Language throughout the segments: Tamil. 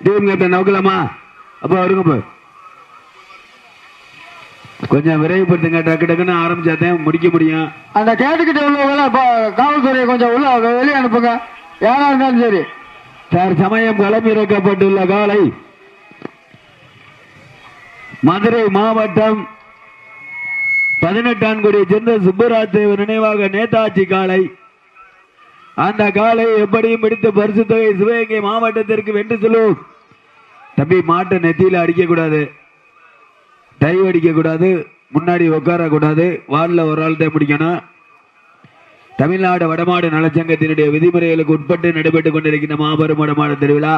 டீம் கேப்டன் நோக்கலாமா அப்போ வருங்க போ கொஞ்சம் விரைவுபடுத்துங்க. டக்கு டக்குன்னு ஆரம்பிச்சாதான் முடிக்க முடியும். அந்த கேட்டுக்கிட்ட உள்ளவங்கள காவல்துறையை கொஞ்சம் உள்ள வெளியே அனுப்புங்க. யாரா இருந்தாலும் சரி. சார் சமயம் களமிறக்கப்பட்டுள்ள காலை மதுரை மாவட்டம் பதினெட்டான்குடியை சேர்ந்த சுப்பராஜ் நினைவாக நேதாஜி காலை அந்த காலை எப்படியும் பிடித்து பரிசு தொகை சிவகங்கை மாவட்டத்திற்கு வென்று சொல்லும் தம்பி மாட்டை நெத்தியில அடிக்க கூடாது டைவ் அடிக்க கூடாது முன்னாடி உட்கார கூடாது ஒரு ஆள் தான் முடிக்கணும் தமிழ்நாடு வடமாடு நலச்சங்கத்தினுடைய விதிமுறைகளுக்கு உட்பட்டு நடைபெற்றுக் கொண்டிருக்கின்ற மாபெரும் வடமாடு திருவிழா.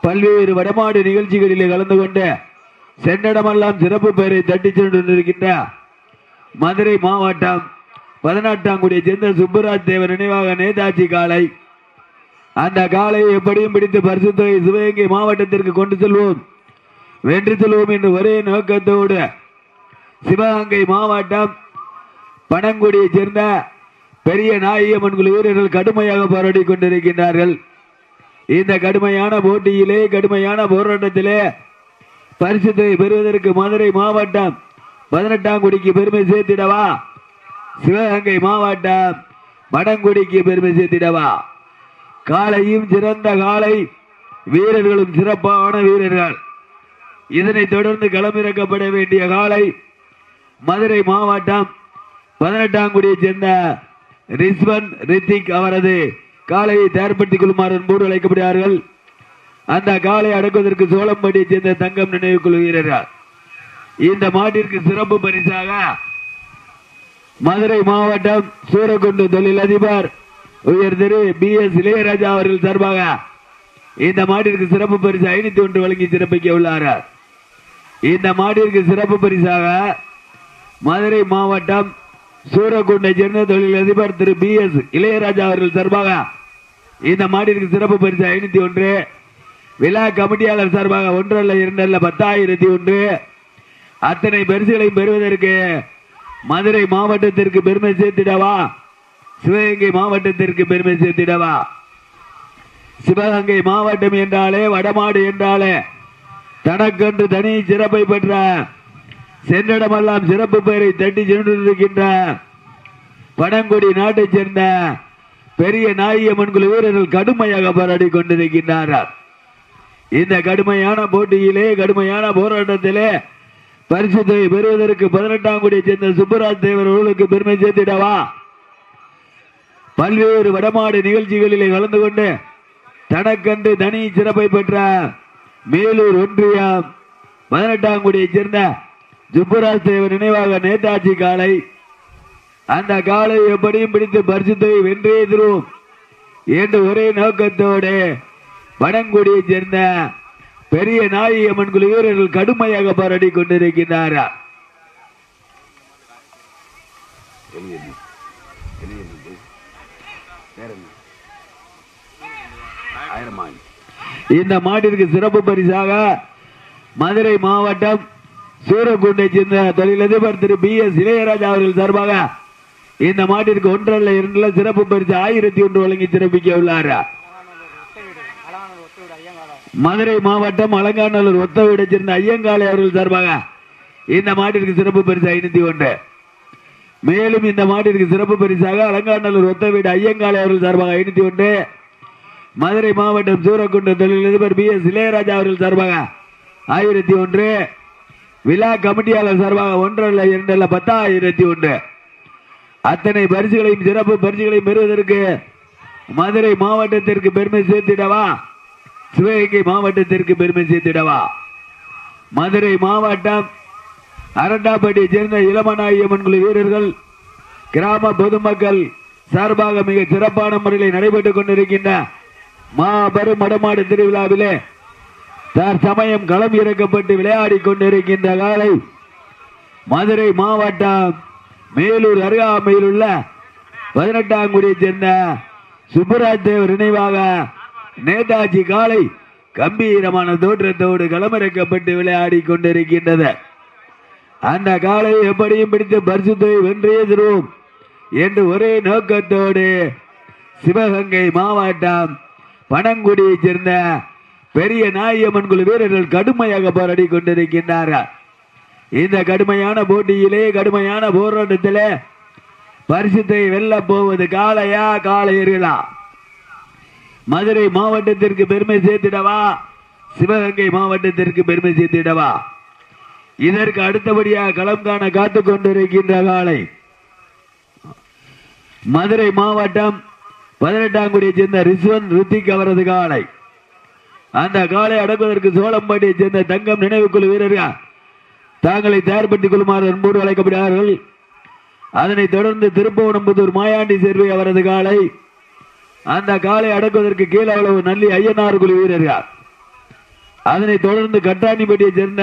பல்வேறு வடமாடு நிகழ்ச்சிகளிலே கலந்து கொண்டு சென்னிடமெல்லாம் சிறப்பு பெயரை தட்டிச் சென்றிருக்கின்ற மதுரை மாவட்டம் பதினெட்டாங்குடியை சேர்ந்த சுப்புராஜ் தேவர் நினைவாக நேதாஜி காலை. அந்த காலையை எப்படியும் பிடித்து பரிசுத்தொகை சிவகங்கை மாவட்டத்திற்கு கொண்டு செல்வோம். வென்று செல்வோம் என்று ஒரே நோக்கத்தோடு சிவகங்கை மாவட்டம் பனங்குடியைச் சேர்ந்த பெரிய நாயகம்மன் குழு வீரர்கள் கடுமையாக போராடி கொண்டிருக்கின்றார்கள். இந்த கடுமையான போட்டியிலே கடுமையான போராட்டத்திலே பரிசுத்தை பெறுவதற்கு மதுரை மாவட்டம் பதினெட்டாம் குடிக்கு பெருமை சேர்த்திடவா? சிவகங்கை மாவட்டம் வடங்குடிக்கு பெருமை சேர்த்திடவா. காலையும் சிறந்த காலை வீரர்களும் சிறப்பான வீரர்கள். இதனைத் தொடர்ந்து களமிறக்கப்பட வேண்டிய காலை மதுரை மாவட்டம் பதினெட்டாங்குடியைச் சேர்ந்த ரிஸ்வன் ரித்திக் அவரது காலையை தயார்படுத்திக் கொள்ளுமாறு அன்போடு அழைக்கப்படுகிறார்கள். அந்த காலை அடக்குவதற்கு சோளம்பட்டியைச் சேர்ந்த தங்கம் நினைவு குழு வீரர்கள் இந்த மாட்டிற்கு சிறப்பு பரிசாக மதுரை மாவட்டம் சூரக்குண்டு தொழிலதிபர் உயர் திரு பி எஸ் இளையராஜா அவர்கள் சார்பாக இந்த மாட்டிற்கு சிறப்பு பரிசு ஐநூத்தி ஒன்று வழங்கி சிறப்பிக்க உள்ளார் இந்த மாட்டிற்கு சிறப்பு பரிசாக மதுரை மாவட்டம் சூரக்குண்டை சேர்ந்த தொழிலதிபர் திரு பி எஸ் இளையராஜா அவர்கள் சார்பாக இந்த மாட்டிற்கு சிறப்பு பரிசு ஐநூத்தி ஒன்று விழா கமிட்டியாளர் சார்பாக ஒன்றல்ல இரண்டல்ல பத்தாயிரத்தி ஒன்று. அத்தனை பரிசுகளையும் பெறுவதற்கு மதுரை மாவட்டத்திற்கு பெருமை சேர்த்திடவா? சிவகங்கை மாவட்டத்திற்கு பெருமை சேர்த்திடவா? சிவகங்கை மாவட்டம் என்றாலே வடமாடு என்றாலே தனக்கென்று தனி சிறப்பை பெற்ற சென்றிடமெல்லாம் சிறப்பு பெயரை தட்டி சென்றிருக்கின்ற பனங்குடி நாட்டைச் சேர்ந்த பெரிய நாயகமன் குழு வீரர்கள் கடுமையாக போராடி கொண்டிருக்கின்றார்கள். இந்த கடுமையான போட்டியிலே கடுமையான போராட்டத்திலே பரிசுத்தை பெறுவதற்கு பதினெட்டாம் குடியை சேர்ந்த சுப்பராஜ் தேவர் அவர்களுக்கு பெருமை சேர்த்திடவா? பல்வேறு வடமாடு நிகழ்ச்சிகளிலே கலந்து கொண்டு தனக்கன்று தனி சிறப்பை பெற்ற மேலூர் ஒன்றியம் பதினெட்டாம் குடியை சேர்ந்த சுப்பராஜ் தேவர் நினைவாக நேதாஜி காலை அந்த காலை எப்படியும் பிடித்து பரிசுத்தை வென்றே தருவோம் என்று ஒரே நோக்கத்தோடு வடங்குடியைச் சேர்ந்த பெரிய நாயகம்மன் குழு வீரர்கள் கடுமையாக போராடி கொண்டிருக்கின்றாரா? இந்த மாட்டிற்கு சிறப்பு பரிசாக மதுரை மாவட்டம் சூரக்குண்டை சேர்ந்த தொழிலதிபர் திரு பி எஸ் இளையராஜா அவர்கள் சார்பாக இந்த மாட்டிற்கு ஒன்றல்ல இரண்டுல சிறப்பு பரிசு ஆயிரத்தி ஒன்று வழங்கி சிறப்பிக்க உள்ளாரா? மதுரை மாவட்டம் அலங்காநல்லூர் ஒத்த வீடை சேர்ந்த ஐயங்காளை அவர்கள் சார்பாக இந்த மாட்டிற்கு சிறப்பு பரிசு ஐநூத்தி ஒன்று. மேலும் இந்த மாட்டிற்கு சிறப்பு பரிசாக அலங்காநல்லூர் ஒத்த வீடு ஐயங்காளை அவர்கள் சார்பாக ஐநூத்தி ஒன்று. மதுரை மாவட்டம் சூரக்குண்டம் தொழிலதிபர் பி எஸ் இளையராஜா அவர்கள் சார்பாக ஆயிரத்தி ஒன்று. விழா கமிட்டியாளர் சார்பாக ஒன்றல்ல இரண்டல்ல பத்தாயிரத்தி ஒன்று. அத்தனை பரிசுகளையும் சிறப்பு பரிசுகளையும் பெறுவதற்கு மதுரை மாவட்டத்திற்கு பெருமை சேர்த்திடவா? சிவகங்கை மாவட்டத்திற்கு பெருமை சேர்த்திடவா? மதுரை மாவட்டம் அரண்டாப்பட்டியை சேர்ந்த இளமநாயம்மன் குழு வீரர்கள் கிராம பொதுமக்கள் சார்பாக மிக சிறப்பான முறையில் நடைபெற்றுக் கொண்டிருக்கின்ற மாபெரும் மடமாடு திருவிழாவிலே தற்சமயம் களம் இறக்கப்பட்டு விளையாடி கொண்டிருக்கின்ற காலை மதுரை மாவட்டம் மேலூர் அருகாமையில் உள்ள பதினெட்டாம் குடியைச் சேர்ந்த சுப்புராஜ் தேவர் நினைவாக நேதாஜி காலை கம்பீரமான தோற்றத்தோடு களமிறக்கப்பட்டு விளையாடி கொண்டிருக்கின்றது. அந்த காலை எப்படியும் பிடித்து பரிசுத்தை வென்றே தருவோம் என்று ஒரே நோக்கத்தோடு சிவகங்கை மாவட்டம் பனங்குடியைச் சேர்ந்த பெரிய நாயம்மன் குழு வீரர்கள் கடுமையாக போராடி கொண்டிருக்கின்றார்கள். இந்த கடுமையான போட்டியிலே கடுமையான போராட்டத்திலே பரிசுத்தை வெல்ல போவது காளையா காளையர்களா? மதுரை மாவட்டத்திற்கு பெருமை சேர்த்திடவா? சிவகங்கை மாவட்டத்திற்கு பெருமை சேர்த்திடவா? இதற்கு அடுத்தபடியாக களம் காண காத்துக் கொண்டிருக்கின்ற காலை. மதுரை மாவட்டம் பதினெட்டாங்குடியை சேர்ந்த ரிஸ்வன் ருத்திக் அவரது காலை. அந்த காலை அடக்குவதற்கு சோழம்பாட்டியை சேர்ந்த தங்கம் நினைவுக்குழு வீரர்கள் தாங்களை தயார்படுத்திக் கொள்ளுமாறு அன்போடு அழைக்கப்படுகிறார்கள். அதனைத் தொடர்ந்து திருப்பவனம்புதூர் மாயாண்டி சேர்வை அவரது காலை. அந்த காலை அடக்குவதற்கு கீழே அவ்வளவு நல்லி ஐயனார் குழு வீரர்கள் அதனைத் தொடர்ந்து கட்டாணிப்பட்டியை சேர்ந்த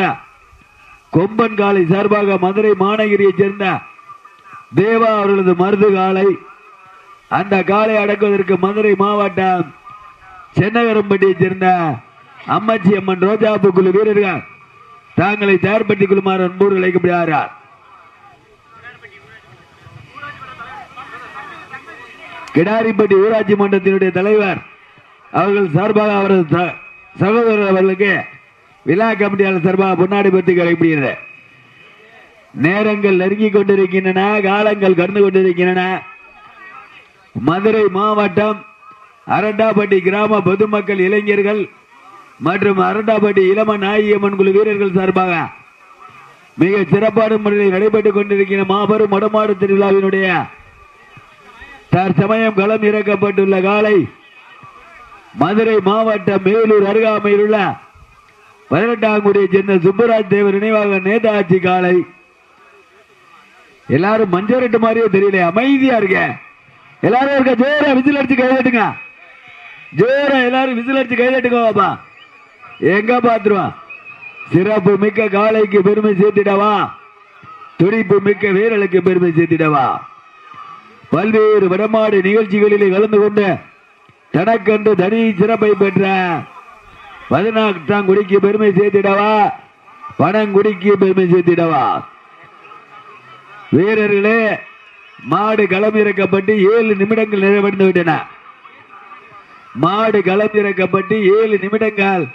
கொம்பன் காலை சார்பாக மதுரை மாநகரியைச் சேர்ந்த தேவா அவர்களது மருது காலை அந்த காலை அடக்குவதற்கு மதுரை மாவட்டம் சென்னகரம்பட்டியைச் சேர்ந்த அம்மச்சி அம்மன் ரோஜாப்பு குழு வீரர்கள். தாங்களை தயார்படுத்திக் கொள்ளுமாறு அன்போடு அழைக்கப்படுகிறார் கிடாரிப்பட்டி ஊராட்சி மன்றத்தினுடைய தலைவர் அவர்கள் சார்பாக அவரது ச- சகோதரர் அவர்களுக்கு விழா கமிட்டியாளர் சார்பாக பொன்னாடி பற்றி கடைபிடிக்கிறது நேரங்கள் நெருங்கி கொண்டிருக்கின்றன காலங்கள் கடந்து கொண்டிருக்கின்றன. மதுரை மாவட்டம் அரண்டாப்பட்டி கிராம பொதுமக்கள் இளைஞர்கள் மற்றும் அரண்டாப்பட்டி இளம நாயம்மன் குழு வீரர்கள் சார்பாக மிக சிறப்பான முறையில் நடைபெற்றுக் கொண்டிருக்கிற மாபெரும் மடமாடு திருவிழாவினுடைய தற்சமயம் களம் இறக்கப்பட்டுள்ள காலை மதுரை மாவட்டம் மேலூர் அருகாமையில் உள்ள பதினெட்டாங்குடியை சேர்ந்த சுப்பராஜ் தேவர் நினைவாக நேதாஜி காலை. எல்லாரும் மஞ்சரட்டு மாதிரியே தெரியல அமைதியா இருக்க எல்லாரும் இருக்க ஜோரா விசில் அடிச்சு கைதட்டுங்க. ஜோரா எல்லாரும் விசில் அடிச்சு கைதட்டுங்கப்பா எங்க பாத்துருவா சிறப்பு மிக்க காளைக்கு பெருமை சேர்த்திடவா? துடிப்பு மிக்க வீரலுக்கு பெருமை சேர்த்திடவா? பல்வேறு வடமாடு நிகழ்ச்சிகளிலே கலந்து கொண்டு தனக்கன்று தனி சிறப்பை பெற்ற பதினாறாம் குடிக்கு பெருமை சேர்த்திடவா? பனங்குடிக்கு பெருமை சேர்த்திடவா? வீரர்களே மாடு களம் இறக்கப்பட்டு ஏழு நிமிடங்கள் நிறைவடைந்து விட்டன. மாடு களம் இறக்கப்பட்டு ஏழு நிமிடங்கள்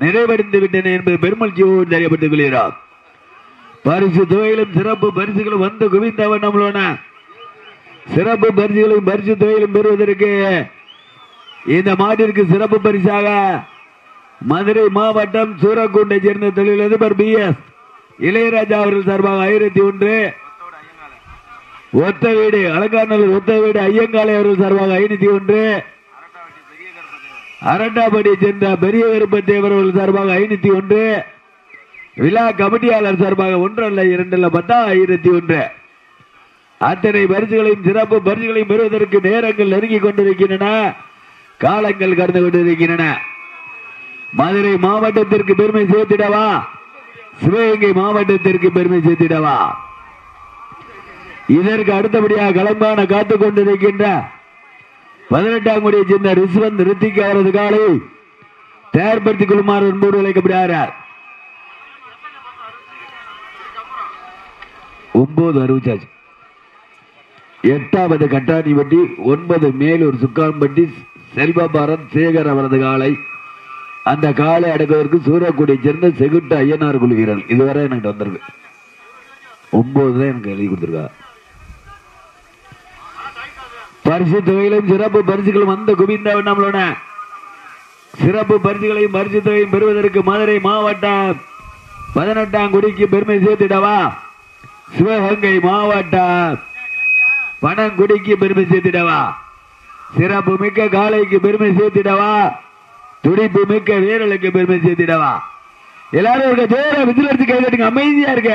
நிறைவடைந்து விட்டன என்பது பெருமகிழ்ச்சியோடு தெரியப்பட்டுக் கொள்கிறோம். பரிசு தொகையிலும் சிறப்பு பரிசுகளும் வந்து குவிந்தவன் நம்மளோன சிறப்பு பரிசுகளையும் பரிசு தொகையிலும் பெறுவதற்கு இந்த மாட்டிற்கு சிறப்பு பரிசாக மதுரை மாவட்டம் சூரக்குண்டை சேர்ந்த தொழிலதிபர் பி எஸ் இளையராஜா அவர்கள் சார்பாக ஆயிரத்தி ஒன்று. ஒத்த வீடு அலங்காநல்லூர் ஒத்த வீடு ஐயங்காலை அவர்கள் சார்பாக ஐநூத்தி ஒன்று. அரண்டாபடி சேர்ந்த பெரிய விருப்பத்தேவர் அவர்கள் சார்பாக ஐநூத்தி ஒன்று. விழா கமிட்டியாளர் சார்பாக ஒன்று அல்ல இரண்டு அல்ல பத்தா ஆயிரத்தி ஒன்று. அத்தனை பரிசுகளையும் சிறப்பு பரிசுகளையும் பெறுவதற்கு நேரங்கள் நெருங்கிக் கொண்டிருக்கின்றன. காலங்கள் கடந்து கொண்டிருக்கின்றன. மதுரை மாவட்டத்திற்கு பெருமை சேர்த்திடவா? சிவகங்கை மாவட்டத்திற்கு பெருமை சேர்த்திடவா? இதற்கு அடுத்தபடியாக களம்பான காத்துக் கொண்டிருக்கின்ற பதினெட்டாம் குடியை சேர்ந்த ரிஸ்வந்த் ரித்திக் அவரது காலை தயார்படுத்திக் கொள்ளுமாறு என்போடு அழைக்கப்படுகிறார். ஒன்பது அறுபச்சாச்சு எட்டாவது கட்டாணிப்பட்டி ஒன்பது மேலூர் சுக்கான்பட்டி செல்வபாரத் சேகர் அவரது காலை. அந்த காலை அடக்குவதற்கு சூரக்குடியை சேர்ந்த செகுட்டு ஐயனார் குழு வீரர் இதுவரை எனக்கு வந்திருக்கு. ஒன்பது தான் எனக்கு எழுதி கொடுத்துருக்கா. பரிசு தொகையிலும் சிறப்பு பரிசுகளும் வந்த குவிந்தவன் நம்மளோட சிறப்பு பரிசுகளையும் பரிசு தொகையும் பெறுவதற்கு மதுரை மாவட்டம் பதினெட்டாம் குடிக்கு பெருமை சேர்த்திடவா? சிவகங்கை மாவட்டம் பனங்குடிக்கு பெருமை சேர்த்திடவா? சிறப்பு மிக்க காளைக்கு பெருமை சேர்த்திடவா? துடிப்பு மிக்க வீரலுக்கு பெருமை சேர்த்திடவா? எல்லாரும் இருக்க ஜோர விசில் எடுத்து கைதட்டுங்க அமைதியா இருக்க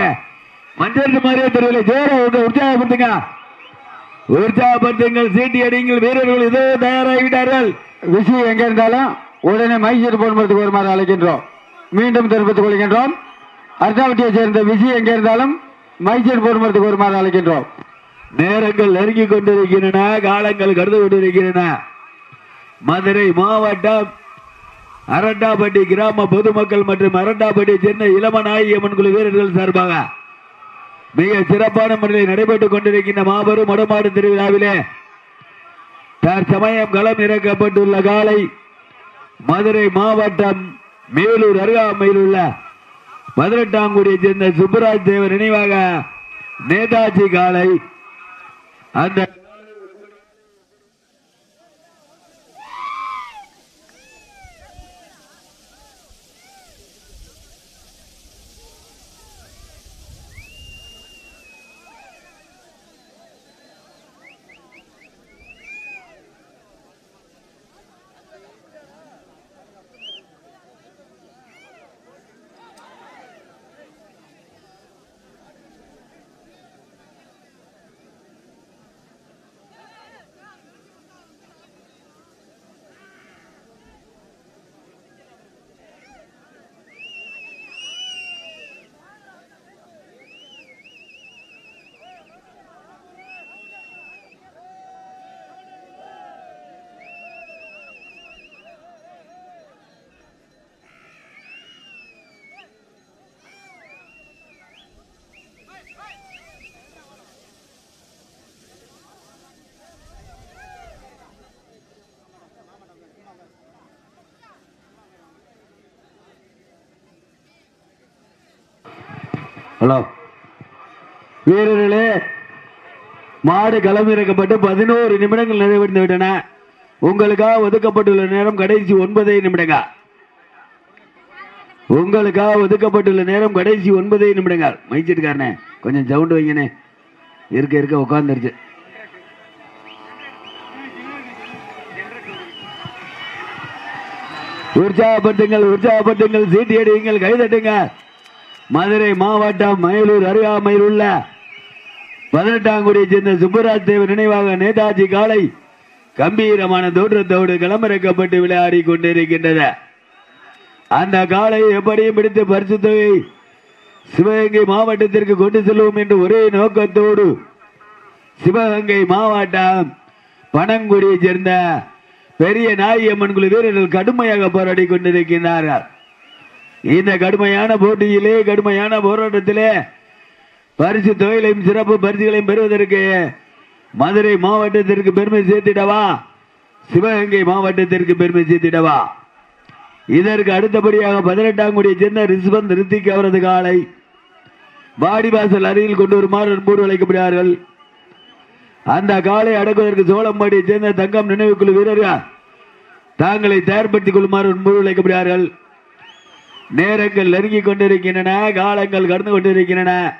மஞ்சள் மாதிரியே தெரியல ஜோர உற்சாகப்படுத்துங்க. உற்சாகப்படுத்துங்கள் சீட்டி அடிங்கள் வீரர்கள் இதோ தயாராகிவிட்டார்கள். விஷயம் எங்க இருந்தாலும் உடனே மைசூர் போன்பதுக்கு வருமாறு அழைக்கின்றோம் மீண்டும் தெரிவித்துக் கொள்கின்றோம். அர்த்தாவட்டியை சேர்ந்த விஷயம் எங்க இருந்தாலும் மைசூர் போன்பதுக்கு வருமாறு அழைக்கின்றோம் நேரங்கள் நெருங்கிக் கொண்டிருக்கின்றன காலங்கள் கடந்து கொண்டிருக்கின்றன. மதுரை மாவட்டம் அரண்டாபட்டி கிராம பொதுமக்கள் மற்றும் அரண்டாபட்டி சென்னை இளமநாயகி நாயகியம்மன் குழு வீரர்கள் சார்பாக மிக சிறப்பான முறையில் நடைபெற்றுக் கொண்டிருக்கின்ற மாபெரும் மடமாடு திருவிழாவிலே தற்சமயம் களம் இறக்கப்பட்டுள்ள காலை மதுரை மாவட்டம் மேலூர் அருகாமையில் உள்ள பதினெட்டாம் குடியை சேர்ந்த சுப்புராஜ் தேவர் நினைவாக நேதாஜி காலை அந்த ஹலோ. வீரர்களே மாடு களமிறக்கப்பட்டு பதினோரு நிமிடங்கள் நிறைவடைந்து விட்டன. உங்களுக்காக ஒதுக்கப்பட்டுள்ள நேரம் கடைசி ஒன்பதே நிமிடங்கள் உங்களுக்காக ஒதுக்கப்பட்டுள்ள நேரம் கடைசி ஒன்பதே நிமிடங்கள் மைச்சிட்டுக்காரனே கொஞ்சம் சவுண்டு வைங்கண்ணே. இருக்க இருக்க உட்காந்துருச்சு உற்சாகப்படுத்துங்கள் உற்சாகப்படுத்துங்கள் சீட்டி அடியுங்கள் கைதட்டுங்க மதுரை மாவட்டம் மயிலூர் அருகாமையில் உள்ள பதினெட்டாங்குடியை சேர்ந்த சுப்பராஜ் தேவர் நினைவாக நேதாஜி காலை கம்பீரமான தோற்றத்தோடு களமிறக்கப்பட்டு விளையாடி கொண்டிருக்கின்றது. அந்த காலை எப்படியும் பிடித்து பரிசு தொகை சிவகங்கை மாவட்டத்திற்கு கொண்டு செல்வோம் என்று ஒரே நோக்கத்தோடு சிவகங்கை மாவட்டம் பனங்குடியை சேர்ந்த பெரிய நாயம்மன் குழு வீரர்கள் கடுமையாக போராடி கொண்டிருக்கிறார்கள் இந்த கடுமையான போட்டியிலே கடுமையான போராட்டத்திலே பரிசு தொழிலையும் சிறப்பு பரிசுகளையும் பெறுவதற்கு மதுரை மாவட்டத்திற்கு பெருமை சேர்த்திடவா? சிவகங்கை மாவட்டத்திற்கு பெருமை சேர்த்திடவா? இதற்கு அடுத்தபடியாக பதினெட்டாம் கோடியை சேர்ந்த ரிஸ்வந்த் ரித்திக் அவரது காலை வாடிவாசல் அருகில் கொண்டு வருமாறு அன்போடு அழைக்கப்படுகிறார்கள். அந்த காலை அடக்குவதற்கு சோழம்பாடியை சேர்ந்த தங்கம் நினைவுக்குழு வீரர்கள் தாங்களை தயார்படுத்திக் கொள்ளுமாறு அன்போடு அழைக்கப்படுகிறார்கள். நேரங்கள் நெருங்கிக் கொண்டிருக்கின்றன காலங்கள் கடந்து கொண்டிருக்கின்றன.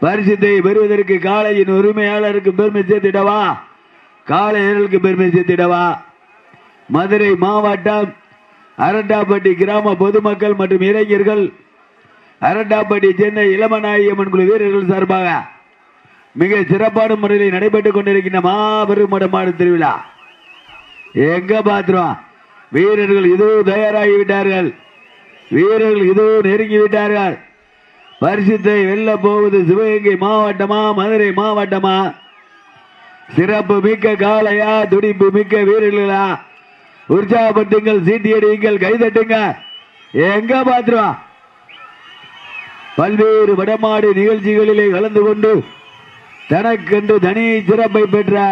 பரிசுத்தை பெறுவதற்கு காளையின் உரிமையாளருக்கு பெருமை சேர்த்திடவா? காளையர்களுக்கு பெருமை சேர்த்திடவா? மதுரை மாவட்டம் அரண்டாப்பட்டி கிராம பொதுமக்கள் மற்றும் இளைஞர்கள் அரண்டாப்பட்டி சேர்ந்த இளமநாயகம்மன் குழு வீரர்கள் சார்பாக மிக சிறப்பான முறையில் நடைபெற்றுக் கொண்டிருக்கின்ற மாபெரும் மடமாடு திருவிழா. எங்க பாத்திரம் வீரர்கள் இதுவும் தயாராகிவிட்டார்கள். வீரர்கள் இதோ நெருங்கி விட்டார்கள். பரிசுத்தை வெல்ல போவது சிவகங்கை மாவட்டமா மதுரை மாவட்டமா? சிறப்பு மிக்க காளையா துடிப்பு மிக்க வீரர்களா? உற்சாகப்படுத்துங்கள் சீட்டியடியுங்கள் கைதட்டுங்க எங்க பாத்துருவா? பல்வேறு வடமாடு நிகழ்ச்சிகளிலே கலந்து கொண்டு தனக்கென்று தனி சிறப்பை பெற்ற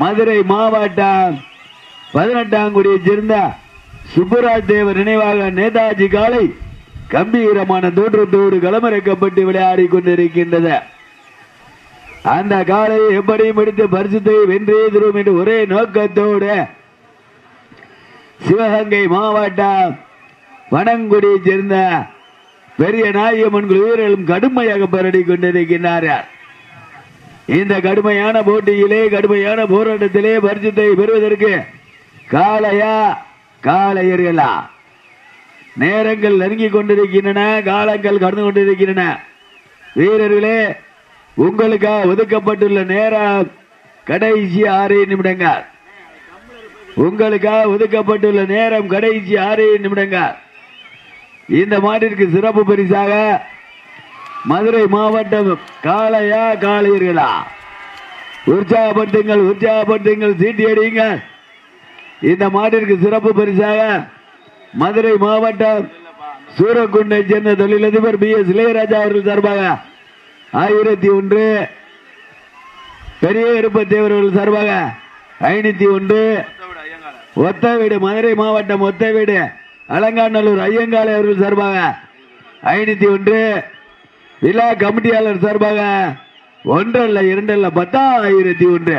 மதுரை மாவட்டம் பதினெட்டாம் குடியைச் சேர்ந்த சுப்புராஜ் தேவர் நினைவாக நேதாஜி காலை கம்பீரமான தோற்றத்தோடு களமிறக்கப்பட்டு விளையாடி கொண்டிருக்கின்றது. அந்த காலை எப்படியும் எடுத்து பரிசுத்தை வென்றே தரும் என்று ஒரே நோக்கத்தோடு சிவகங்கை மாவட்டம் வனங்குடியை சேர்ந்த பெரிய நாயம்மன் வீரர்களும் கடுமையாக பரடி கொண்டிருக்கின்றார்கள். இந்த கடுமையான போட்டியிலே கடுமையான போராட்டத்திலே பரிசுத்தை பெறுவதற்கு காளையா காளையர்களா நேரங்கள் நெருங்கிக் கொண்டிருக்கின்றன காலங்கள் கடந்து கொண்டிருக்கின்றன. வீரர்களே உங்களுக்காக ஒதுக்கப்பட்டுள்ள நேரம் கடைசி ஆறு நிமிடங்கள். உங்களுக்காக ஒதுக்கப்பட்டுள்ள நேரம் கடைசி ஆறு நிமிடங்கள். இந்த மாட்டிற்கு சிறப்பு பரிசாக மதுரை மாவட்டம் காளையா காளையர்களா. உற்சாகப்படுத்துங்கள் உற்சாகப்படுத்துங்கள் சீட்டி அடியுங்கள். இந்த மாட்டிற்கு சிறப்பு பரிசாக மதுரை மாவட்டம் சூரக்குண்டை சேர்ந்த தொழிலதிபர் பி எஸ் இளையராஜா அவர்கள் சார்பாக ஆயிரத்தி ஒன்று பெரிய இருப்பத்தேவர்கள் சார்பாக ஐநூத்தி ஒன்று ஒத்த வீடு மதுரை மாவட்டம் ஒத்த வீடு அலங்காநல்லூர் ஐயங்காலை அவர்கள் சார்பாக ஐநூத்தி ஒன்று விழா கமிட்டியாளர் சார்பாக ஒன்றல்ல இரண்டல்ல பத்தாயிரத்தி ஒன்று.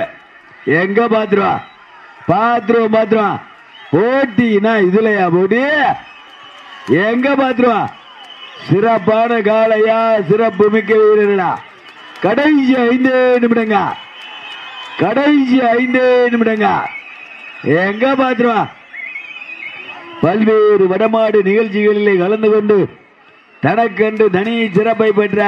எங்க பாத்துருவா? பாத்துருவோம் பாத்துருவான் போட்டினா இதுலயா போட்டி? எங்க பாத்துருவா சிறப்பான காலையா சிறப்பு மிக்க வீரர்களா? கடைசி ஐந்து நிமிடங்க. கடைசி ஐந்து நிமிடங்க. எங்க பாத்துருவா பல்வேறு வடமாடு நிகழ்ச்சிகளிலே கலந்து கொண்டு தனக்கென்று தனி சிறப்பை பெற்ற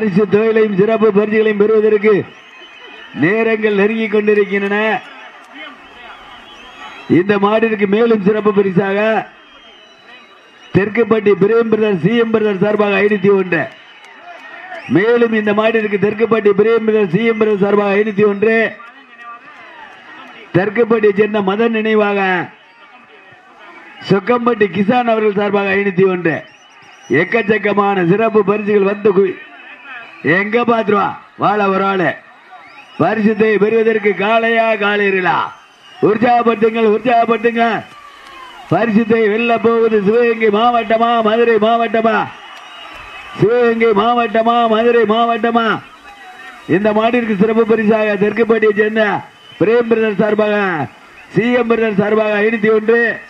பரிசு தொழிலையும் சிறப்பு பரிசுகளையும் பெறுவதற்கு நேரங்கள் நெருங்கிக் கொண்டிருக்கின்றன. இந்த மாடிற்கு மேலும் சிறப்பு பரிசாக Therkupatti Prem brother CM brother சார்பாக ஐநூத்தி ஒன்று. மேலும் இந்த மாடிற்கு Therkupatti Prem brother CM brother சார்பாக ஐநூத்தி ஒன்று. தெற்குப்பட்டியை சேர்ந்த மதன் நினைவாக சொக்கம்பட்டி கிசான் அவர்கள் சார்பாக ஐநூத்தி ஒன்று. எக்கச்சக்கமான சிறப்பு பரிசுகள் வந்து எங்க பாத்துருவா? வாழ ஒரு பரிசுத்தை பெறுவதற்கு காலையா காலையிலா உற்சாகப்பட்டுங்கள் உற்சாகப்பட்டுங்க பரிசுத்தை வெல்ல போவது சிவகங்கை மாவட்டமா மதுரை மாவட்டமா? சிவகங்கை மாவட்டமா மதுரை மாவட்டமா? இந்த மாட்டிற்கு சிறப்பு பரிசாக தெற்குப்பட்டியை சேர்ந்த பிரேம் பிரதர் சார்பாக சிஎம் பிரதர் சார்பாக ஐநூத்தி ஒன்று.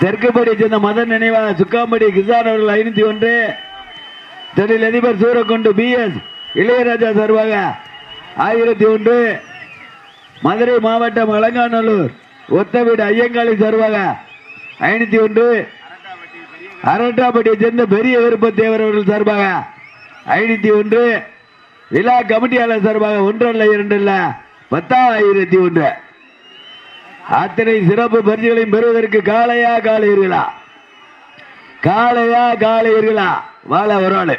தெற்குப்படியை சேர்ந்த மதன் நினைவாக சுக்காம்படி கிசான் அவர்கள் ஐநூத்தி ஒன்று. தொழில் அதிபர் சூரக்குண்டு பி எஸ் இளையராஜா சார்பாக ஆயிரத்தி ஒன்று மதுரை மாவட்டம் அலங்காநல்லூர். ஒத்தவீடு ஐயங்காளி சார்பாக ஐநூத்தி ஒன்று அரட்டாப்பட்டியை சேர்ந்த பெரிய விருப்ப தேவர் அவர்கள் சார்பாக ஐநூத்தி ஒன்று விழா கமிட்டியாளர் சார்பாக ஒன்றல்ல இரண்டல்ல. பத்தாயிரத்தி ஒன்று. அத்தனை சிறப்பு பரிசுகளையும் பெறுவதற்கு காலையா காளையர்களா காளையா காளையர்களா? வாழ ஒரு ஆளு.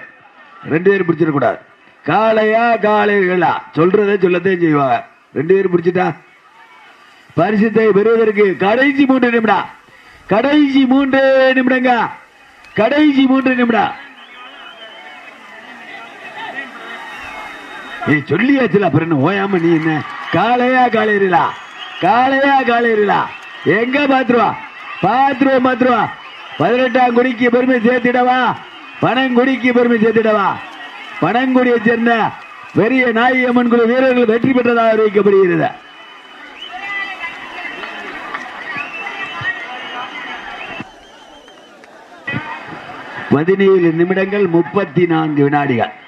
ரெண்டு பேரும் பிடிச்சிடக்கூடாது காளையா காளையர்களா? சொல்றதே சொல்லத்தே செய்வாங்க ரெண்டு பேரும் பிடிச்சிட்டா? பரிசுத்தை பெறுவதற்கு கடைசி மூன்று நிமிடம். கடைசி மூன்று நிமிடங்க. கடைசி மூன்று நிமிடம். நீ சொல்லியாச்சுல அப்புறம் என்ன ஓயாம நீ என்ன? காளையா காளையர்களா? காளையா காளையர்களா? எங்க பாத்துருவா? பாத்துருவா பாத்துருவா. பதினெட்டாம் குடிக்கு பெருமை சேர்த்திடவா? பனங்குடிக்கு பெருமை சேர்த்திடவா? பனங்குடியை சேர்ந்த பெரிய நாயம்மன் குழு வீரர்கள் வெற்றி பெற்றதாக அறிவிக்கப்படுகிறது. பதினேழு நிமிடங்கள் முப்பத்தி நான்கு வினாடிகள்.